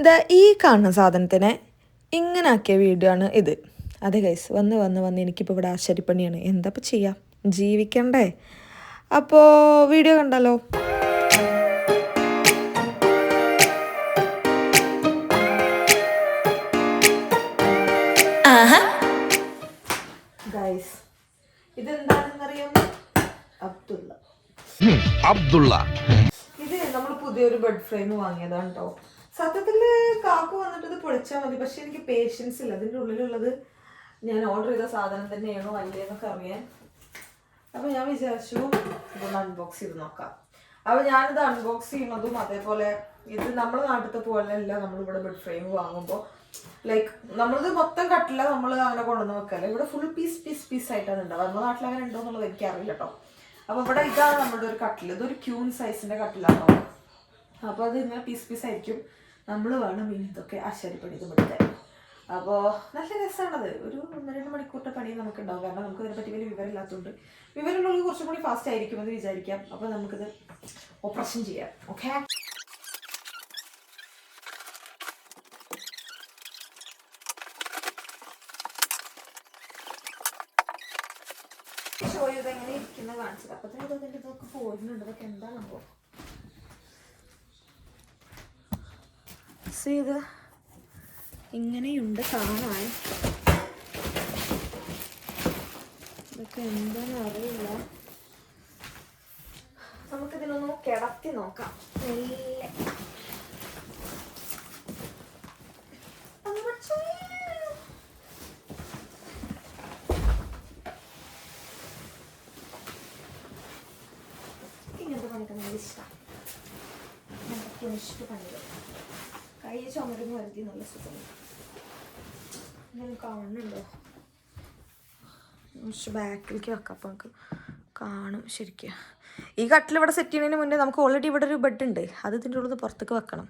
ഇതാ ഈ കാണുന്ന സാധനത്തിനെ ഇങ്ങനെ ആക്കിയ വീഡിയോ ആണ് ഇത്. അതെ ഗൈസ് വന്ന് വന്ന് വന്ന് എനിക്കിപ്പോൾ ഇവിടെ ആശ്ചര്യപ്പണിയാണ്. എന്താ ഇപ്പോൾ ചെയ്യാം? ജീവിക്കണ്ടേ? അപ്പോൾ വീഡിയോ കണ്ടല്ലോ. ഗൈസ് ഇതെന്താണെന്നറിയാമോ? അബ്ദുള്ള. അബ്ദുള്ള. ഇത് നമ്മൾ പുതിയൊരു ബെഡ് ഫ്രെയിം വാങ്ങിയതാണ് കേട്ടോ സത്യത്തിൽ കാക്ക വന്നിട്ട് ഇത് പൊളിച്ചാൽ മതി. പക്ഷെ എനിക്ക് പേഷ്യൻസ് ഇല്ല. അതിന്റെ ഉള്ളിലുള്ളത് ഞാൻ ഓർഡർ ചെയ്ത സാധനം തന്നെയാണോ അല്ലേന്നൊക്കെ അറിയാൻ. അപ്പൊ ഞാൻ വിചാരിച്ചു ഇതൊന്ന് അൺബോക്സ് ചെയ്ത് നോക്കാം. അപ്പൊ ഞാനിത് അൺബോക്സ് ചെയ്യുന്നതും അതേപോലെ ഇത് നമ്മുടെ നാട്ടിലത്തെ പോലെ അല്ല നമ്മളിവിടെ ബെഡ് ഫ്രെയിം വാങ്ങുമ്പോൾ ലൈക്ക് നമ്മളിത് മൊത്തം കട്ടില്ല നമ്മൾ അങ്ങനെ കൊണ്ടുവന്ന് വെക്കല്ല ഇവിടെ ഫുൾ പീസ് പീസ് പീസ് ആയിട്ടാണ് ഉണ്ടാവുക നമ്മുടെ നാട്ടിൽ അങ്ങനെ ഉണ്ടോ എന്നുള്ളത് എനിക്കറിയില്ല കേട്ടോ അപ്പൊ ഇവിടെ ഇതാണ് നമ്മുടെ ഒരു കട്ടിൽ ഇതൊരു ക്യൂൺ സൈസിന്റെ കട്ടിലാണ് അപ്പൊ അത് ഇങ്ങനെ പീസ് പീസ് ആയിരിക്കും. നമ്മൾ വേണം ഇനി ഇതൊക്കെ ആശാരിപ്പണി ഇത് എടുക്കാൻ അപ്പോൾ നല്ല രസമാണത് ഒരു ഒന്ന് രണ്ട് മണിക്കൂറിന്റെ പണി നമുക്ക് ഉണ്ടാവും കാരണം നമുക്ക് ഇതിനെപ്പറ്റി വലിയ വിവരമില്ലാത്തതുകൊണ്ട് വിവരമുള്ളത് കുറച്ചും കൂടി ഫാസ്റ്റ് ആയിരിക്കും എന്ന് വിചാരിക്കാം. അപ്പോൾ നമുക്കിത് ഓപ്പറേഷൻ ചെയ്യാം. ഓക്കെ ഷോ ചെയ്ത് എങ്ങനെ ഇരിക്കുന്ന കാണിച്ചത്. അപ്പത്തിന് ഇതൊക്കെ ഇതൊക്കെ പോയിരുന്നുണ്ട് അതൊക്കെ എന്താ സംഭവം ഇത് ഇങ്ങനെയുണ്ട് കാണാൻ. ഇതൊക്കെ എന്താണെന്ന് അറിയില്ല. നമുക്കിതിനൊന്ന് കിടത്തി നോക്കാം. മെല്ലെ അമ്മച്ചേ. ഇങ്ങനത്തെ പണിയൊക്കെ നല്ല ഇഷ്ടമാണ് നമുക്ക് ഇഷ്ട പണികൾ കൈ വരുത്തി നല്ല സുഖം. ഞാൻ കാണുന്നുണ്ടോ കുറച്ച് ബാക്കിലേക്ക് വെക്കാം. അപ്പം നമുക്ക് കാണും ശരിക്കും. ഈ കട്ടിൽ ഇവിടെ സെറ്റ് ചെയ്യുന്നതിന് മുന്നേ നമുക്ക് ഓൾറെഡി ഇവിടെ ഒരു ബെഡ് ഉണ്ട്. അത് ഇതിന്റെ ഉള്ളത് പുറത്തേക്ക് വെക്കണം.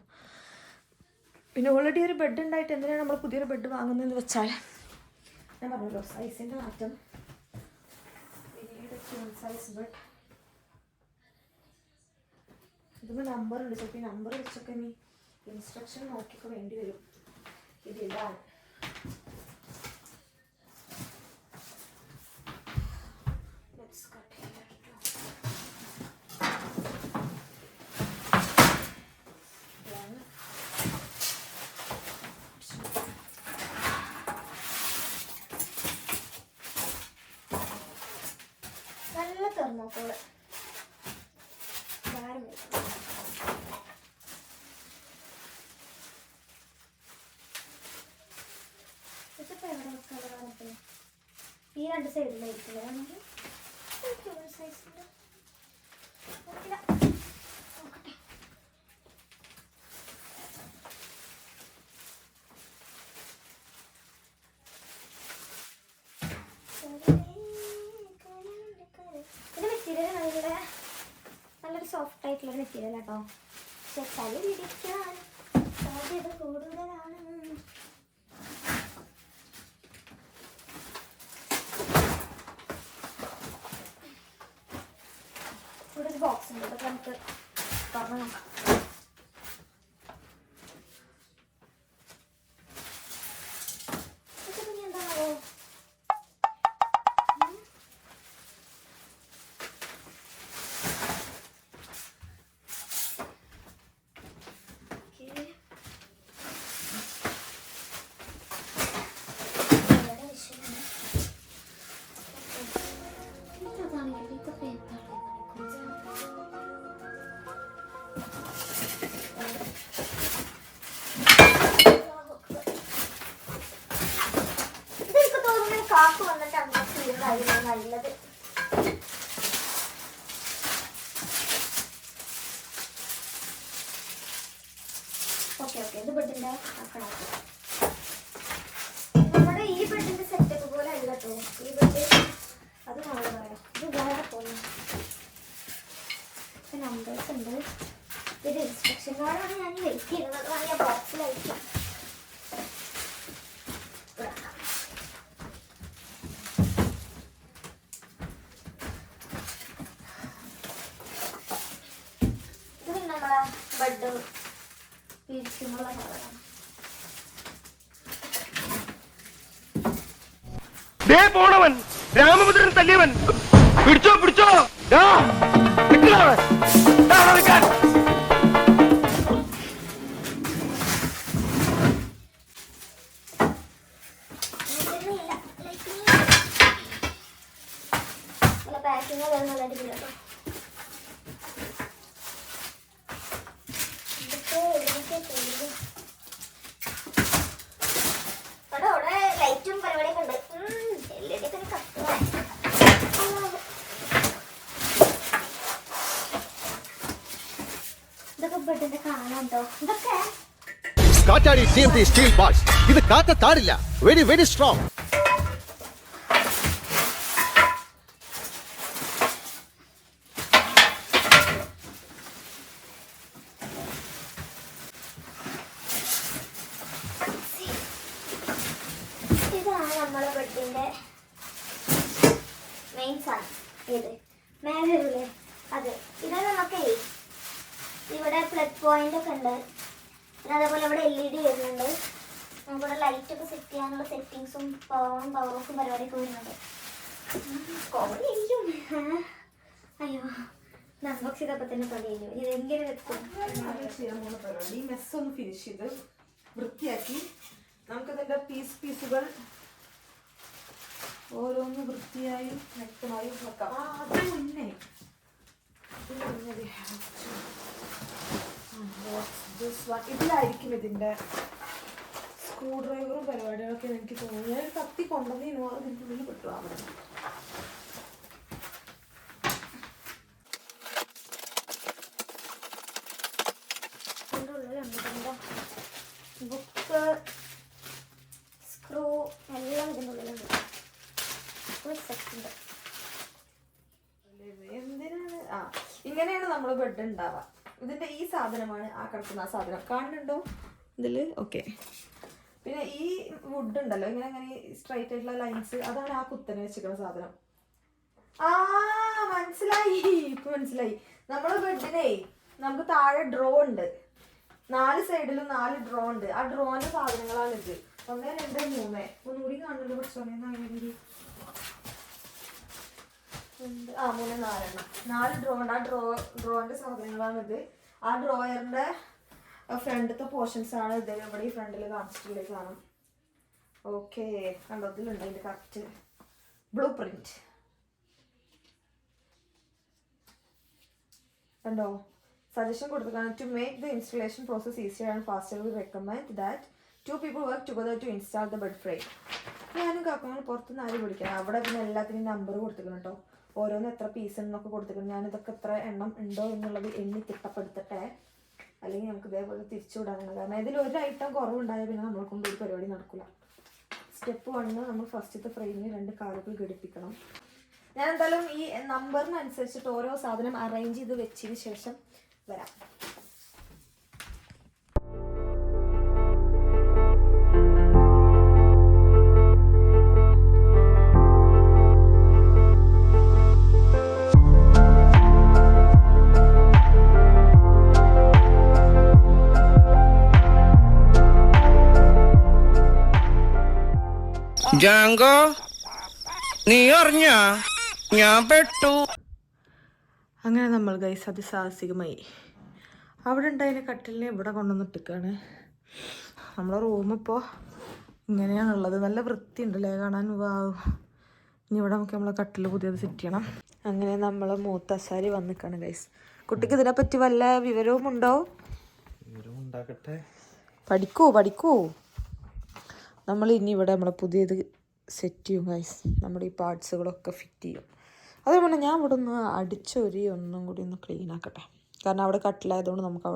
പിന്നെ ഓൾറെഡി ഒരു ബെഡ് ഉണ്ടായിട്ട് എന്തിനാണ് നമ്മൾ പുതിയൊരു ബെഡ് വാങ്ങുന്നതെന്ന് വെച്ചാൽ ഞാൻ പറഞ്ഞല്ലോ സൈസിന്റെ മാറ്റം. സൈസ് ബെഡ് ഇതിന് നമ്പർ ഉണ്ട്. ചിലപ്പോൾ ഈ നമ്പർ വെച്ചൊക്കെ ഇനി ഇൻസ്ട്രക്ഷൻ നോക്കിയൊക്കെ വേണ്ടി വരും. ഇതിടാൻ Let's cut here. നല്ല തെർമോക്കോൾ രണ്ട് സൈഡിലേക്ക് മെറ്റീരിയൽ നല്ല നല്ലൊരു സോഫ്റ്റ് ആയിട്ടുള്ള മെറ്റീരിയൽ കേട്ടോ പക്ഷെ ചളി സാധ്യത കൂടുതലാണ്. 嗯。വന്നിട്ട് നല്ലത് ഓക്കെ ഓക്കെ ഇത് ബെഡിന്റെ ആക്കണാക്കി നമ്മുടെ ഈ ബെഡിന്റെ സെറ്റപ്പ് പോലെ അല്ല കേട്ടോ. ഈ ബെഡ് അത് നാളെ പറയാം ഇത് വേറെ പോലെ. നമ്പേഴ്സ് ഉണ്ട്. ഇത് ഇൻസ്ട്രക്ഷൻ കാർഡാണ് ഞാൻ വെയിറ്റ് ചെയ്യുന്നത്. അത് ഞാൻ ബോക്സിലയക്കാം ഇത് പിന്നെ നമ്മളെ ബെഡ് പിരിച്ചുമുള്ള സാധനം ദേ പോണവൻ. രാമഭദ്രൻ തല്ലിയവൻ. പിടിച്ചോ പിടിച്ചോ. നിക്കടാ അവിടെ. ദാ അവിടെ നിൽക്കാൻ. ഇല്ല നല്ല പാക്കിങ് നല്ല അടിപൊളി കേട്ടോ ഇതൊക്കെ എവിടെയൊക്കെ പോകുന്നു അവിടെ അവിടെ ലൈറ്റും പരിപാടിയൊക്കെ ഉണ്ട് എൽ ഇ ഡി ഒക്കെ കത്തുക ഇതൊക്കെ ബെഡിന്റെ കാണാം കേട്ടോ ഇതൊക്കെ കാറ്റാടി ടി ടി സ്റ്റീൽ ബാൾസ് ഇത് കാറ്റത്താടില്ല വെരി വെരി സ്ട്രോങ് ഇതാണ് നമ്മളെ ബെഡിന്റെ മെയിൻ സാധനം. ഇത്. മേലെ അത്. ഇത് നമുക്കേ ഇവിടെ പ്ലഗ് പോയിന്റ് ഒക്കെ ഉണ്ട്. പിന്നെ അതേപോലെ ഇവിടെ എൽ ഇ ഡി വരുന്നുണ്ട്. നമുക്കിവിടെ ലൈറ്റ് ഒക്കെ സെറ്റ് ചെയ്യാനുള്ള സെറ്റിങ്സും പവറും പവർ ഓഫും പരിപാടിയൊക്കെ വരുന്നുണ്ട്. അയ്യോ. അൺബോക്സ് ചെയ്തപ്പോൾ തന്നെ പണിയല്ലോ ഇത് എങ്ങനെ പരിപാടി. ഫിനിഷ് ചെയ്ത് വൃത്തിയാക്കി നമുക്കതിന്റെ പീസ് പീസുകൾ ഓരോന്ന് വൃത്തിയായി വ്യക്തമായി വെക്കാം. ആ മുന്നേ ഇതിലായിരിക്കും ഇതിന്റെ സ്ക്രൂ ഡ്രൈവറും പരിപാടികളൊക്കെ എനിക്ക് തോന്നുന്നു. ഞാൻ കത്തി കൊണ്ടുവന്നതിനു അത് ഇതിന്റെ ഉള്ളിൽ പെട്ടു അവിടെ ബുക്ക് സ്ക്രൂ എല്ലാം ഇതിന്റെ ഉള്ളിലുണ്ട് ഒരു സെക്കൻഡ് എന്തിനാണ്? ആ. ഇങ്ങനെയാണ് നമ്മൾ ബെഡ് ഉണ്ടാവുക ഇതിന്റെ ഈ സാധനമാണ് ആ കിടക്കുന്ന ആ സാധനം. കാണുന്നുണ്ടോ? ഇതിൽ ഓക്കെ പിന്നെ ഈ വുഡ് ഉണ്ടല്ലോ ഇങ്ങനെ ഇങ്ങനെ സ്ട്രൈറ്റ് ആയിട്ടുള്ള ലൈൻസ് അതാണ് ആ കുത്തനെ വെച്ചിരിക്കുന്ന സാധനം. ആ മനസ്സിലായി. ഇപ്പൊ മനസ്സിലായി. നമ്മുടെ ബെഡിനെ നമുക്ക് താഴെ ഡ്രോ ഉണ്ട്. നാല് സൈഡിലും നാല് ഡ്രോ ഉണ്ട്. ആ ഡ്രോന്റെ സാധനങ്ങളാണ് ഇത് ഒന്ന് രണ്ട് മൂന്ന്. ഒന്നുകൂടി കാണുന്നുണ്ട് കുറച്ച് ഉണ്ട്. മൂന്ന് നാലെണ്ണം നാല് ഡ്രോ ഉണ്ട്. ആ ഡ്രോ ആ ഡ്രോയറിന്റെ ഫ്രണ്ടത്തെ പോർഷൻസ് ആണ് ഇത്. ഇവിടെ ഈ ഫ്രണ്ടിൽ കാണിച്ചിട്ടുള്ള കാണാം ഓക്കെ കണ്ടോ? ഇതിലുണ്ട് കറക്റ്റ് ബ്ലൂ പ്രിന്റ് കണ്ടോ? സജഷൻ കൊടുത്തതാണ് to make the installation process easier and faster we recommend that to people work together to install the bed frame ഞാനും കാക്കങ്ങൾ പുറത്തുനിന്ന് ആരും പിടിക്കണം അവിടെ പിന്നെ എല്ലാത്തിനും നമ്പർ കൊടുത്തിരുന്നു കേട്ടോ ഓരോന്ന് എത്ര പീസ് എന്നൊക്കെ കൊടുത്തിട്ട് ഞാൻ ഇതൊക്കെ എത്ര എണ്ണം ഉണ്ടോ എന്നുള്ളത് എണ്ണി തിട്ടപ്പെടുത്തട്ടെ. അല്ലെങ്കിൽ നമുക്ക് ഇതേപോലെ തിരിച്ചു വിടാനാണ്. കാരണം ഇതിൽ ഒരു ഐറ്റം കുറവുണ്ടായാൽ പിന്നെ നമ്മളെ കൊണ്ട് ഒരു പരിപാടി നടക്കില്ല സ്റ്റെപ്പ് വണ്ണ് നമ്മൾ ഫസ്റ്റത്തെ ഫ്രെയിമിൽ രണ്ട് കാലുകൾ ഘടിപ്പിക്കണം. ഞാൻ എന്തായാലും ഈ നമ്പറിനനുസരിച്ചിട്ട് ഓരോ സാധനം അറേഞ്ച് ചെയ്ത് വെച്ചതിന് ശേഷം വരാം. ജാങ്കോ നീ അറിഞ്ഞ? ഞാൻ പെട്ടു. അങ്ങനെ നമ്മൾ ഗൈസ് അതിസാഹസികമായി അവിടെ ഉണ്ടായിരുന്ന കട്ടിലിനെ ഇവിടെ കൊണ്ടുവന്നിട്ടിക്കാണ് നമ്മളെ റൂം ഇപ്പോൾ ഇങ്ങനെയാണുള്ളത്. നല്ല വൃത്തി ഉണ്ടല്ലേ കാണാൻ? വാവ് ഇനി ഇവിടെ നമുക്ക് നമ്മളെ കട്ടിൽ പുതിയത് സെറ്റ് ചെയ്യണം. അങ്ങനെ നമ്മൾ മൂത്തസാരി വന്നിക്കാണ് ഗൈസ് കുട്ടിക്ക് ഇതിനെപ്പറ്റി വല്ല വിവരവും ഉണ്ടോ പഠിക്കൂ പഠിക്കൂ. നമ്മൾ ഇനി ഇവിടെ നമ്മളെ പുതിയത് സെറ്റ് ചെയ്യും ഗൈസ് നമ്മുടെ ഈ പാർട്സുകളൊക്കെ ഫിറ്റ് ചെയ്യും. അതേപോലെ ഞാൻ ഇവിടെ ഒന്ന് അടിച്ചൊരി ഒന്നും കൂടി ഒന്ന് ക്ലീൻ ആക്കട്ടെ. കാരണം അവിടെ കട്ടിലായതുകൊണ്ട് നമുക്ക്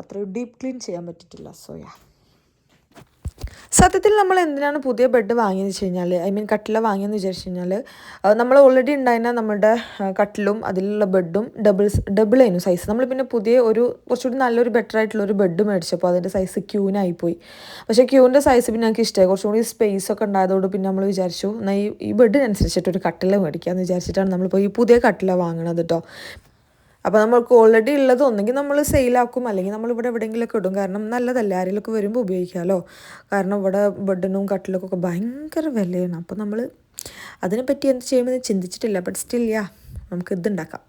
അത്രയും ഡീപ്പ് ക്ലീൻ ചെയ്യാൻ പറ്റിയിട്ടില്ല. സോയാ സത്യത്തിൽ നമ്മൾ എന്തിനാണ് പുതിയ ബെഡ് വാങ്ങിയെന്ന് വെച്ച് കഴിഞ്ഞാൽ ഐ മീൻ കട്ടില വാങ്ങിയെന്ന് വിചാരിച്ചു കഴിഞ്ഞാൽ നമ്മൾ ഓൾറെഡി ഉണ്ടായിരുന്ന നമ്മുടെ കട്ടിലും അതിലുള്ള ബെഡും ഡബിൾസ് ഡബിൾ ആയിരുന്നു സൈസ് നമ്മൾ പിന്നെ പുതിയ ഒരു കുറച്ചുകൂടി നല്ലൊരു ബെറ്റർ ആയിട്ടുള്ള ഒരു ബെഡ് മേടിച്ചപ്പോൾ അതിന്റെ സൈസ് ക്യൂനായി പോയി പക്ഷേ ക്യൂവിന്റെ സൈസ് പിന്നെ ഞങ്ങൾക്ക് ഇഷ്ടമായി കുറച്ചും കൂടി സ്പേസ് ഒക്കെ ഉണ്ടായതുകൊണ്ട് പിന്നെ നമ്മൾ വിചാരിച്ചു എന്നാൽ ഈ ഈ ബെഡിനനുസരിച്ചിട്ട് ഒരു കട്ടില മേടിക്കാമെന്ന് വിചാരിച്ചിട്ടാണ് നമ്മളിപ്പോൾ ഈ പുതിയ കട്ടില വാങ്ങണത് കേട്ടോ അപ്പോൾ നമ്മൾക്ക് ഓൾറെഡി ഉള്ളത് ഒന്നെങ്കിൽ നമ്മൾ സെയിലാക്കും അല്ലെങ്കിൽ നമ്മൾ ഇവിടെ എവിടെയെങ്കിലുമൊക്കെ ഇടും. കാരണം നല്ലതല്ലേ? ആരെങ്കിലുമൊക്കെ വരുമ്പോൾ ഉപയോഗിക്കാമല്ലോ? കാരണം ഇവിടെ ബെഡിനും കട്ടിലൊക്കെ ഒക്കെ ഭയങ്കര വിലയാണ്. അപ്പോൾ നമ്മൾ അതിനെപ്പറ്റി എന്ത് ചെയ്യുമെന്ന് ചിന്തിച്ചിട്ടില്ല. ബട്ട് സ്റ്റിൽ യാ നമുക്ക് ഇതുണ്ടാക്കാം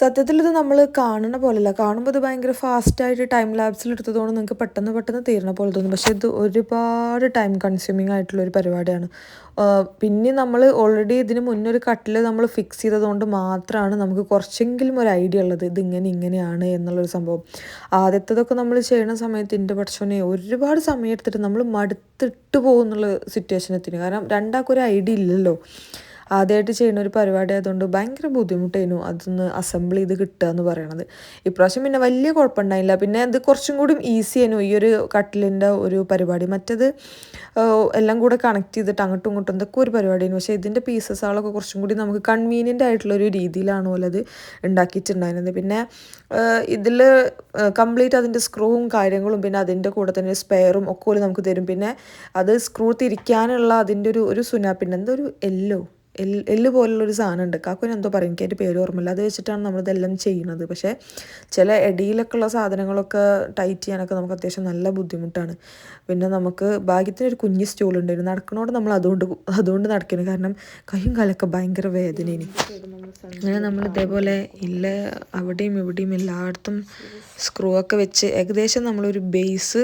സത്യത്തിൽ ഇത് നമ്മൾ കാണുന്ന പോലെയല്ല. കാണുമ്പോൾ ഇത് ഭയങ്കര ഫാസ്റ്റായിട്ട് ടൈം ലാബ്സിൽ എടുത്തതുകൊണ്ട് നിങ്ങൾക്ക് പെട്ടെന്ന് പെട്ടെന്ന് തീരണ പോലെ തോന്നും. പക്ഷേ ഇത് ഒരുപാട് ടൈം കൺസ്യൂമിങ് ആയിട്ടുള്ള ഒരു പരിപാടിയാണ്. പിന്നെ നമ്മൾ ഓൾറെഡി ഇതിന് മുന്നേ ഒരു കട്ടിൽ നമ്മൾ ഫിക്സ് ചെയ്തതുകൊണ്ട് മാത്രമാണ് നമുക്ക് കുറച്ചെങ്കിലും ഒരു ഐഡിയ ഉള്ളത്. ഇത് ഇങ്ങനെ ഇങ്ങനെയാണ് എന്നുള്ളൊരു സംഭവം. ആദ്യത്തതൊക്കെ നമ്മൾ ചെയ്യുന്ന സമയത്ത് എന്റെ പഠിച്ചോനെ ഒരുപാട് സമയം എടുത്തിട്ട് നമ്മൾ മടുത്തിട്ട് പോകുന്നുള്ള സിറ്റുവേഷൻ എത്തിന് കാരണം രണ്ടാൾക്കൊരു ഐഡിയ ഇല്ലല്ലോ. ആദ്യമായിട്ട് ചെയ്യുന്ന ഒരു പരിപാടി ആയതുകൊണ്ട് ഭയങ്കര ബുദ്ധിമുട്ടായിരുന്നു അതൊന്ന് അസംബിൾ ചെയ്ത് കിട്ടുക എന്ന് പറയണത്. ഇപ്രാവശ്യം പിന്നെ വലിയ കുഴപ്പമുണ്ടായില്ല. പിന്നെ അത് കുറച്ചും കൂടി ഈസി ആയിരുന്നു. ഈ ഒരു കട്ടിലിന്റെ ഒരു പരിപാടി. മറ്റത് എല്ലാം കൂടെ കണക്ട് ചെയ്തിട്ട് അങ്ങോട്ടും ഇങ്ങോട്ടും എന്തൊക്കെ ഒരു പരിപാടിയായിരുന്നു. പക്ഷേ ഇതിന്റെ പീസസുകളൊക്കെ കുറച്ചും കൂടി നമുക്ക് കൺവീനിയന്റ് ആയിട്ടുള്ള ഒരു രീതിയിലാണ് പോലെ അത് ഉണ്ടാക്കിയിട്ടുണ്ടായിരുന്നത്. പിന്നെ ഇതിൽ കംപ്ലീറ്റ് അതിന്റെ സ്ക്രൂവും കാര്യങ്ങളും പിന്നെ അതിന്റെ കൂടെ തന്നെ സ്പെയറും ഒക്കെ നമുക്ക് തരും. പിന്നെ അത് സ്ക്രൂ തിരിക്കാനുള്ള അതിന്റെ ഒരു ഒരു സുനാ പിന്നെ എന്തോ ഒരു എല്ലോ എല്ല് എല്ല് പോലുള്ള ഒരു സാധനം ഉണ്ട് കാക്കുവിന് എന്തോ പറയും. എനിക്ക് അതിന്റെ പേര് ഓർമ്മയില്ല. അത് വെച്ചിട്ടാണ് നമ്മളിതെല്ലാം ചെയ്യുന്നത്. പക്ഷേ ചില എടിയിലൊക്കെ ഉള്ള സാധനങ്ങളൊക്കെ ടൈറ്റ് ചെയ്യാനൊക്കെ നമുക്ക് അത്യാവശ്യം നല്ല ബുദ്ധിമുട്ടാണ്. പിന്നെ നമുക്ക് ഭാഗ്യത്തിന് ഒരു കുഞ്ഞ് സ്റ്റൂൾ ഉണ്ടായിരുന്നു. നടക്കണോട് നമ്മൾ അതുകൊണ്ട് അതുകൊണ്ട് നടക്കണം. കാരണം കയ്യും കാലൊക്കെ ഭയങ്കര വേദനയിനി അങ്ങനെ നമ്മൾ ഇതേപോലെ ഇല്ല അവിടെയും ഇവിടെയും എല്ലായിടത്തും സ്ക്രൂ ഒക്കെ വെച്ച് ഏകദേശം നമ്മളൊരു ബേസ്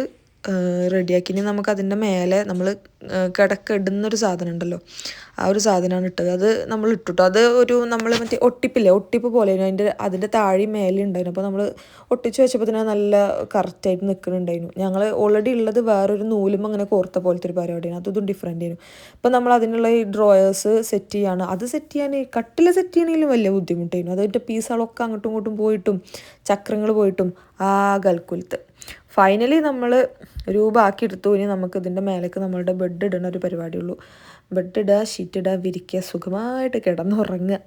റെഡിയാക്കി. ഇനി നമുക്ക് അതിന്റെ മേലെ നമ്മൾ കിടക്ക ഇടുന്നൊരു സാധനം ഉണ്ടല്ലോ ആ ഒരു സാധനമാണ് ഇട്ടത്. അത് നമ്മൾ ഇട്ടിട്ടു അത് ഒരു നമ്മൾ മറ്റേ ഒട്ടിപ്പില്ലേ? ഒട്ടിപ്പ് പോലെ അതിന്റെ അതിന്റെ താഴെ മേലെ ഉണ്ടായിരുന്നു. അപ്പോൾ നമ്മൾ ഒട്ടിച്ച് വെച്ചപ്പോൾ തന്നെ നല്ല കറക്റ്റായിട്ട് നിൽക്കുന്നുണ്ടായിരുന്നു ഞങ്ങൾ ഓൾറെഡി ഉള്ളത് വേറൊരു നൂലും അങ്ങനെ കോർത്ത പോലത്തെ ഒരു പരിപാടിയാണ്. അതും ഡിഫറെന്റ് ആയിരുന്നു. അപ്പോൾ നമ്മൾ അതിനുള്ള ഈ ഡ്രോയേഴ്സ് സെറ്റ് ചെയ്യാണ്. അത് സെറ്റ് ചെയ്യാൻ കട്ടിൽ സെറ്റ് ചെയ്യണമെങ്കിലും വലിയ ബുദ്ധിമുട്ടായിരുന്നു. അതിന്റെ പീസുകളൊക്കെ അങ്ങോട്ടും ഇങ്ങോട്ടും പോയിട്ടും ചക്രങ്ങൾ പോയിട്ടും ആ ഗൽക്കുലത്ത് ഫൈനലി നമ്മൾ രൂപമാക്കി എടുത്തു ഇനി നമുക്ക് ഇതിന്റെ മേലേക്ക് നമ്മളുടെ ബെഡ് ഇടണ ഒരു പരിപാടിയുള്ളൂ. ബെഡ് ഇടുക ഷീറ്റ് ഇടുക വിരിക്കുക സുഖമായിട്ട് കിടന്നുറങ്ങുക.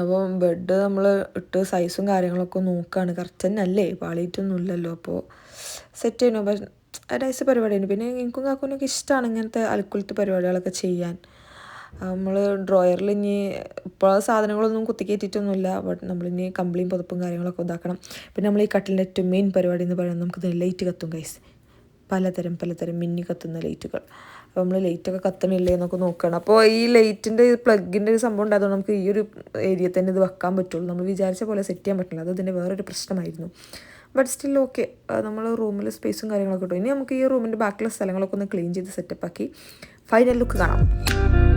അപ്പോൾ ബെഡ് നമ്മൾ ഇട്ട് സൈസും കാര്യങ്ങളൊക്കെ നോക്കുകയാണ് കറക്റ്റ് തന്നെ അല്ലേ പാളിയിട്ടൊന്നും ഇല്ലല്ലോ അപ്പോൾ സെറ്റ് ചെയ്യണോ നൈസ് പരിപാടിയാണ് പിന്നെ എനിക്കും കാക്കുനൊക്കെ ഇഷ്ടമാണ് ഇങ്ങനത്തെ അൽക്കുലത്തെ പരിപാടികളൊക്കെ ചെയ്യാൻ. നമ്മൾ ഡ്രോയറിൽ ഇനി ഇപ്പോൾ സാധനങ്ങളൊന്നും കുത്തിക്കയറ്റിയിട്ടൊന്നുമില്ല ബട്ട് നമ്മളിനി കമ്പിളിയും പുതപ്പും കാര്യങ്ങളൊക്കെ ഇതാക്കണം. പിന്നെ നമ്മൾ ഈ കട്ടിലിന്റെ ഏറ്റവും മെയിൻ പരിപാടി എന്ന് പറയുന്നത് നമുക്ക് ലൈറ്റ് കത്തും കൈസ് പലതരം പലതരം മിന്നി കത്തുന്ന ലൈറ്റുകൾ അപ്പോൾ നമ്മൾ ലൈറ്റൊക്കെ കത്തണില്ലേ എന്നൊക്കെ നോക്കണം. അപ്പോൾ ഈ ലൈറ്റിന്റെ പ്ലഗിന്റെ ഒരു സംഭവം ഉണ്ടായതുകൊണ്ട് നമുക്ക് ഈ ഒരു ഏരിയ തന്നെ ഇത് വെക്കാൻ പറ്റുള്ളൂ. നമ്മൾ വിചാരിച്ച പോലെ സെറ്റ് ചെയ്യാൻ പറ്റില്ല. അത് ഇതിന്റെ വേറൊരു പ്രശ്നമായിരുന്നു. ബട്ട് സ്റ്റിൽ ഓക്കെ നമ്മൾ റൂമിൽ സ്പേസും കാര്യങ്ങളൊക്കെ കിട്ടും ഇനി നമുക്ക് ഈ റൂമിന്റെ ബാക്കിയുള്ള സ്ഥലങ്ങളൊക്കെ ഒന്ന് ക്ലീൻ ചെയ്ത് സെറ്റപ്പ് ആക്കി ഫൈനൽ ലുക്ക് കാണാം.